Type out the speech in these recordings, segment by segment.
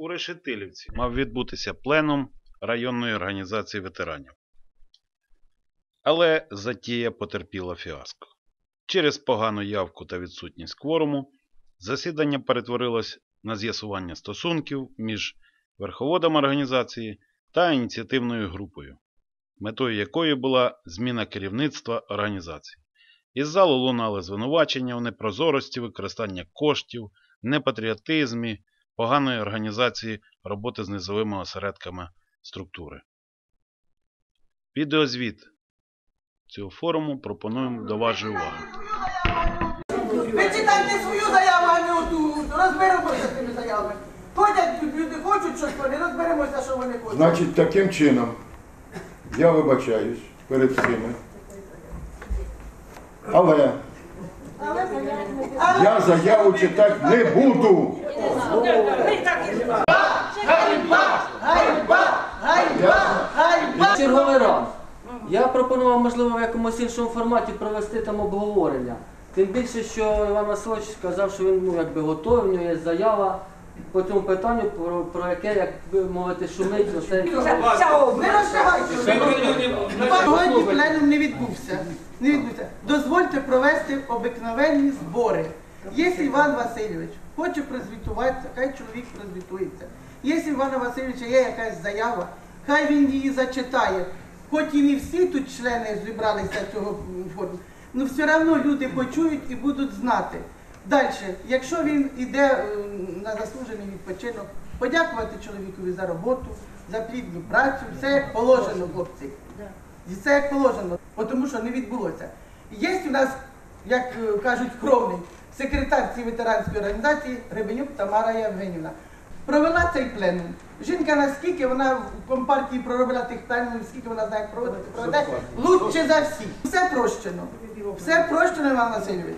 У Решетилівці мав відбутися пленум районної організації ветеранів. Але затія потерпіла фіаско. Через погану явку та відсутність кворуму засідання перетворилось на з'ясування стосунків між верховодом організації та ініціативною групою, метою якої була зміна керівництва організації. Із залу лунали звинувачення в непрозорості використання коштів, непатріотизмі, поганої організації роботи з низовими осередками структури. Відеозвіт цього форуму пропонуємо до вашої уваги. Ви читайте свою заяву, а не оту. Розберемося з тими заявами. Ходять тут люди, хочуть щось, вони розберемося, що вони хочуть. Значить, таким чином, я вибачаюсь перед всіми. Але я заяву читати не буду. Черговий раз. Я пропонував, можливо, в якомусь іншому форматі провести там обговорення. Тим більше, що Іван Васильович сказав, що він ну, якби готовий, в нього є заява по цьому питанню, про, про яке, як би мовити, шумить усе. Не. Сьогодні пленум не відбувся. Не відбувся. Дозвольте провести обикновенні збори. Якщо Іван Васильович хоче прозвітуватися, хай чоловік прозвітується. Якщо Івана Васильовича є якась заява, хай він її зачитає. Хоч і не всі тут члени зібралися цього форуму, але все одно люди почують і будуть знати. Далі, якщо він йде е, на заслужений відпочинок, подякувати чоловікові за роботу, за плідну працю, все як положено, хлопці. І це як положено, тому що не відбулося. Є у нас, як е, кажуть, кровний секретар цієї ветеранської організації Гребенюк Тамара Євгенівна. Провела цей пленум. Жінка наскільки вона в компартії проробила тих пленумів, скільки вона знає як проводити, проведе лучше за всіх. Все прощено. Все прощено, Іван Васильович.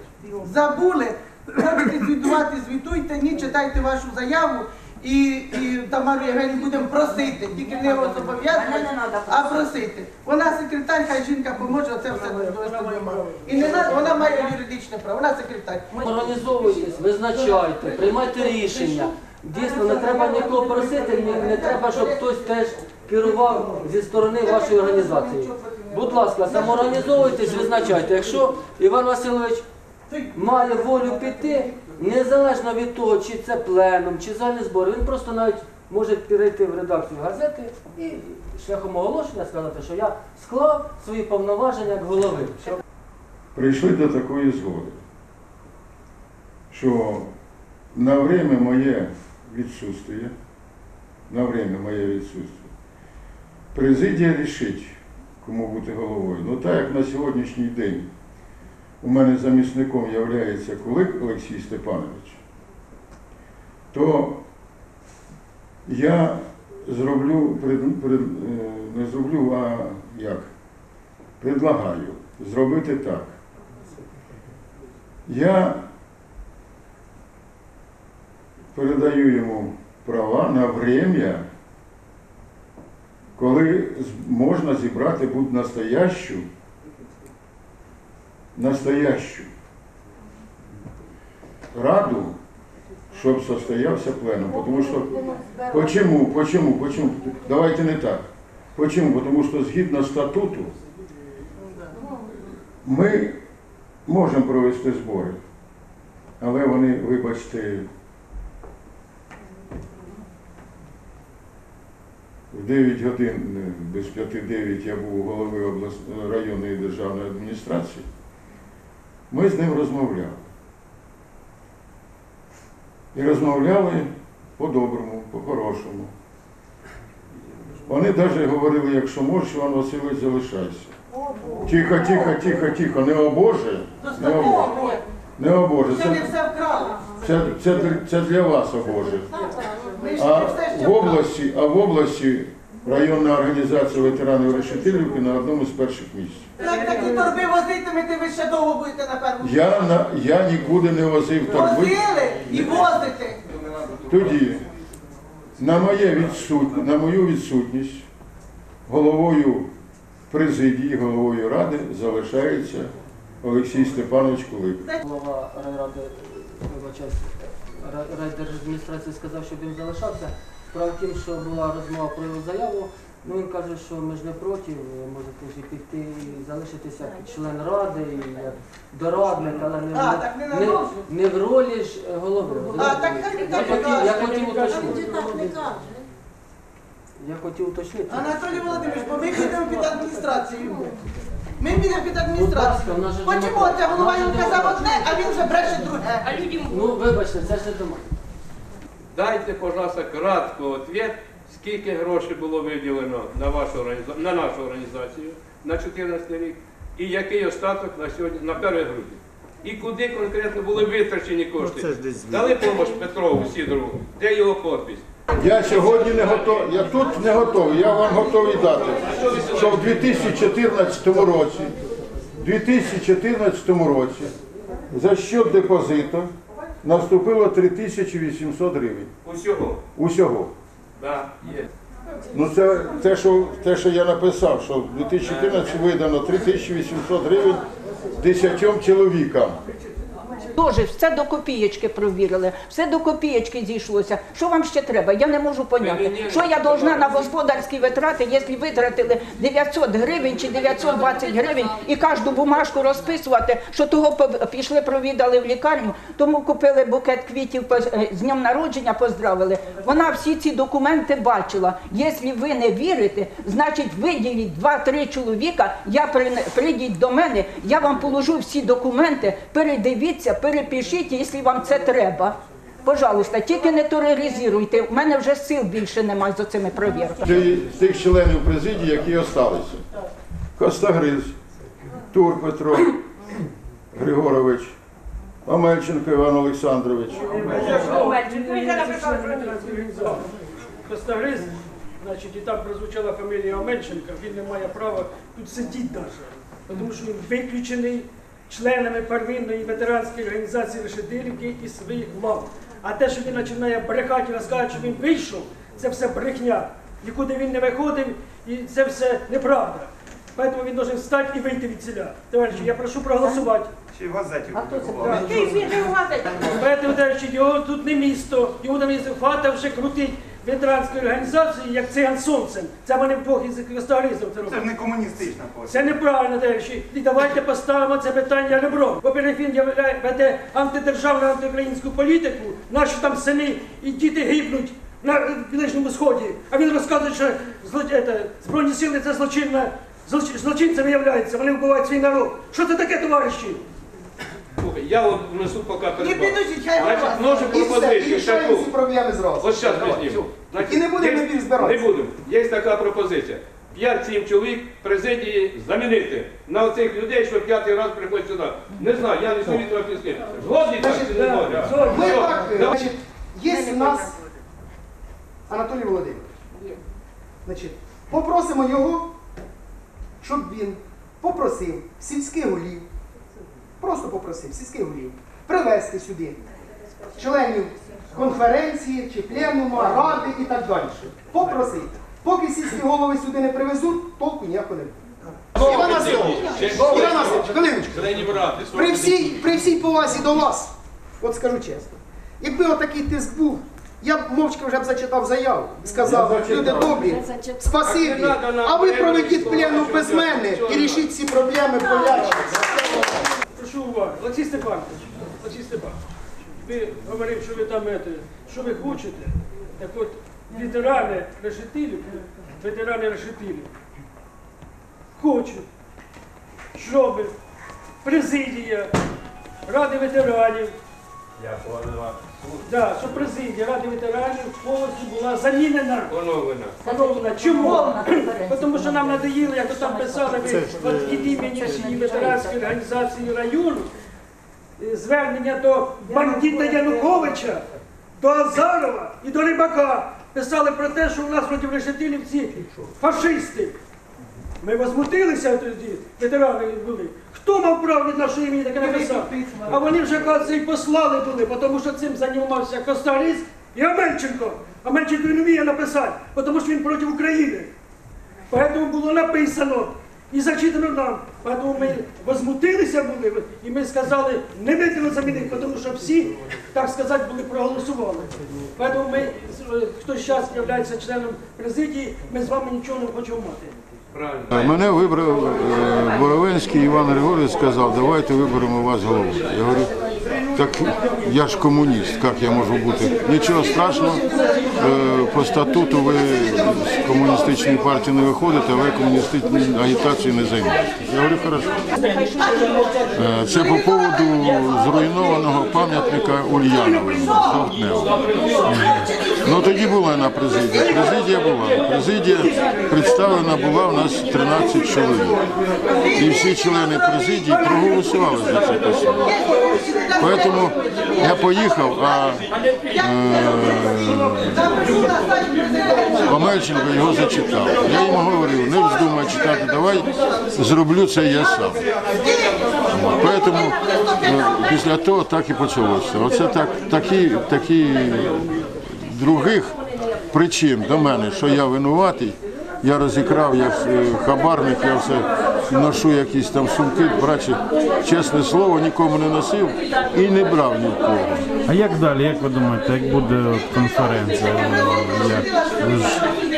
Забули, хочете звітувати, звітуйте, ні, читайте вашу заяву. І, і Тамару Євгенію будемо просити, тільки не зобов'язувати, а просити. Вона секретар, хай жінка поможе це все довести до мами. І не на- вона має юридичне право, вона секретар. Організовуйтесь, визначайте, приймайте рішення. Дійсно, не треба нікого просити, не, не треба, щоб хтось теж керував зі сторони вашої організації. Будь ласка, самоорганізовуйтесь, визначайте. Якщо Іван Васильович має волю піти, незалежно від того, чи це пленум, чи загальний збор, він просто навіть може перейти в редакцію газети і шляхом оголошення сказати, що я склав свої повноваження як голови. Прийшли до такої згоди, що на время моє відсутствие, на время моє відсутствие, президія рішить, кому бути головою. Ну так як на сьогоднішній день у мене замісником є Кулик Олексій Степанович, то я зроблю, пред- пред- е, не зроблю, а як? Предлагаю зробити так. Я передаю йому права на время, коли можна зібрати будь настоящу, настоящу раду, щоб состоявся пленум. Потому що, почему, почему, почему? Давайте не так. Почему? Потому що згідно статуту ми можемо провести збори, але вони, вибачте, в 9 годин, е, без 5-9 я був голови районної державної адміністрації. Ми з ним розмовляли. І розмовляли по-доброму, по-хорошому. Вони навіть говорили, якщо можеш, Іван Васильович, залишайся. Тихо, тихо, тихо, тихо, не о Боже, не о Боже, не о Боже. Це не Це, це, це, для- вас, о Боже. А в області, а в області районна організація ветеранів Решетилівки на одному з перших місць. Так, такі торби возитимете, ви ще довго будете на першому. Я, на, я нікуди не возив торби. Возили і возите. Тоді на, моє відсут... на мою відсутність головою президії, головою ради залишається Олексій Степанович Кулик. голова райради, райдержадміністрації сказав, щоб він залишався. Справа в тім, що була розмова про його заяву. Ну він каже, що ми ж не проти, можете ж і піти і залишитися як член ради, і як дорадник, але не, А, в- так не не, не в ролі ж голови. А, так хай я, так і хотів, каже. я хотів уточнити. так не каже. Я хотів уточнити. Анатолій Володимирович, бо ми підемо під адміністрацію. Ми підемо під Будь адміністрацію. ласка, нас же Потім демократія. оця голова В нас же йому казав демократія. одне, а він вже бреше друге. Ну, вибачте, це ж не до мене. Дайте, пожалуйста, кратко ответ, скільки грошей було виділено на вашу на нашу організацію на 14 рік, і який остаток на сьогодні на 1 грудня. І куди конкретно були витрачені кошти? Дали допомогу Петрову Сідорову, де його підпис? Я сьогодні не готовий, я тут не готовий, я вам готовий дати, що в 2014 році, в 2014 році за счет депозиту наступило 3800 гривень. Усього. Усього. Да, є. Ну це те, що, те, що я написав, що в 2014 видано 3800 гривень 10 чоловікам. Теж все до копієчки провірили, все до копієчки зійшлося. Що вам ще треба? Я не можу поняти. Що я должна на господарські витрати, якщо витратили 900 гривень чи 920 гривень і кожну бумажку розписувати, що того пішли, провідали в лікарню, тому купили букет квітів е, з днем народження, поздравили. Вона всі ці документи бачила. Якщо ви не вірите, значить виділіть 2-3 чоловіка, я прийдіть до мене, я вам положу всі документи, передивіться, перепишіть, якщо вам це треба. Пожалуйста, тільки не тероризуйте. У мене вже сил більше немає за цими провірками. Це з тих членів президії, які залишилися. Костагриз, Тур Петро Григорович, Омельченко Іван Олександрович. Костагриз, значить, і там прозвучала фамілія Омельченка, він не має права тут сидіти навіть. Тому що він виключений членами первинної ветеранської організації Решетилівки із своїх лав. А те, що він починає брехати і розказувати, що він вийшов, це все брехня. Нікуди він не виходив, і це все неправда. Тому він має встати і вийти від селя. Товариші, я прошу проголосувати. Й в газеті А хто це публікували. Поэтому, товариші, його тут не місто, йому там місто хвата вже крутить ветеранської організації, як циган сонцем. Це вони епохи з Костагризом це Це ж не комуністична постать. Це неправильно, товариші. І давайте поставимо це питання ребром. Він являє- веде антидержавну антиукраїнську політику, наші там сини і діти гибнуть на Ближньому Сході. А він розказує, що це, Збройні сили це злочинна, злоч- злочинцями являються, вони вбивають свій народ. Що це таке, товариші? Я от внесу поки Не перед підождіть, хай Значить, множу І все, і пропозицію рішаємо таку. всі проблеми зразу. Ось зараз візьмемо. Значить, І не будемо є- більш збиратися. Не будемо. Є така пропозиція. 5-7 чоловік президії замінити на оцих людей, що п'ятий раз приходять сюди. Не знаю, я не собі трохи з ким. Згодні так чи не згодні? Ми Все, так, е, давай. значить, є у нас Анатолій Володимирович. Значить, попросимо його, щоб він попросив сільських голів, просто попросив сільських голів привезти сюди членів конференції чи пленуму, ради і так далі. Попросив. Поки сільські голови сюди не привезуть, толку ніякого не буде. Іван Васильович, хвилиночку. При всій, при всій повазі до вас, от скажу чесно, якби отакий тиск був, я б мовчки вже б зачитав заяву, сказав, люди добрі, спасибі, а ви проведіть плену без мене і рішіть ці проблеми болячі. Олексій Степанович, Олексій Степанович, ви говорив, що ви там що ви хочете. Так от, ветерани решетилів, ветерани решетилів, хочуть, щоб президія Ради ветеранів, да, щоб президія Ради ветеранів повністю була замінена. Оновлена. Поновлена. Чому? Тому що нам надоїли, як то там писали ви від імені всієї ветеранської організації району, е, звернення до бандита Януковича, до Азарова і до Рибака. Писали про те, що у нас проти решетилівці фашисти. Ми возмутилися тоді, ветерани були. Хто мав право від нашої імені таке написати? А вони вже, кажуть, і послали були, тому що цим займався Костаріс і Аменченко. Аменченко не вміє написати, тому що він проти України. Поэтому було написано і зачитано нам. Тому ми возмутилися були, і ми сказали, не виділили замінник, тому що всі, так сказати, були проголосували. Тому ми, е, хто зараз є членом президії, ми з вами нічого не хочемо мати. Правильно. Мене вибрав е, Боровенський Іван Григорович, сказав, давайте виберемо вас голову. Я говорю, так я ж комуніст, як я можу бути? Нічого страшного, е, по статуту ви з комуністичної партії не виходите, ви комуністичною агітацією не займаєтесь. Я говорю, хорошо. Е, Це по поводу зруйнованого пам'ятника Жовтневу. Ну тоді була на президії. Президія була. Президія представлена була у нас 13 чоловік. І всі члени президії проголосували за це письмо. Тому я поїхав, а е, його зачитав. Я йому говорив, не вздумай читати, давай зроблю це я сам. Тому е, після того так і почалося. Оце так, такі, такі других причин до мене, що я винуватий. Я розікрав, я е, хабарник, я все ношу якісь там сумки, брачі, чесне слово, нікому не носив і не брав ні в кого. А як далі? Як ви думаєте, як буде от конференція? Як? Ви ж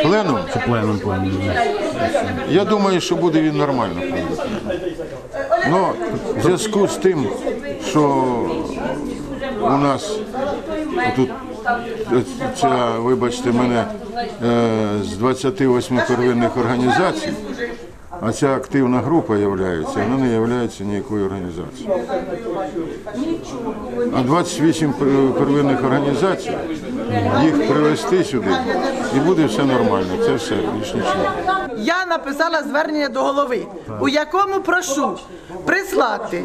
Пленум, чи пленум пленум? я думаю, що буде він нормально проведений. Ну, в зв'язку з тим, що у нас тут ця, вибачте мене, е, з 28 первинних організацій, а ця активна група є, вона не є ніякою організацією. А 28 пер- первинних організацій, їх привезти сюди, і буде все нормально. Це все, більш нічого. Я написала звернення до голови, у якому прошу прислати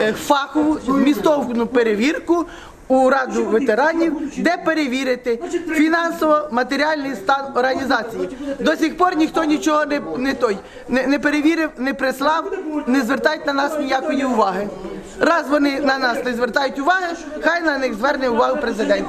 е, фахову змістовну перевірку у раду ветеранів, де перевірити фінансово-матеріальний стан організації. До сих пор ніхто нічого не, не той не, не перевірив, не прислав, не звертають на нас ніякої уваги. Раз вони на нас не звертають уваги, хай на них зверне увагу президент.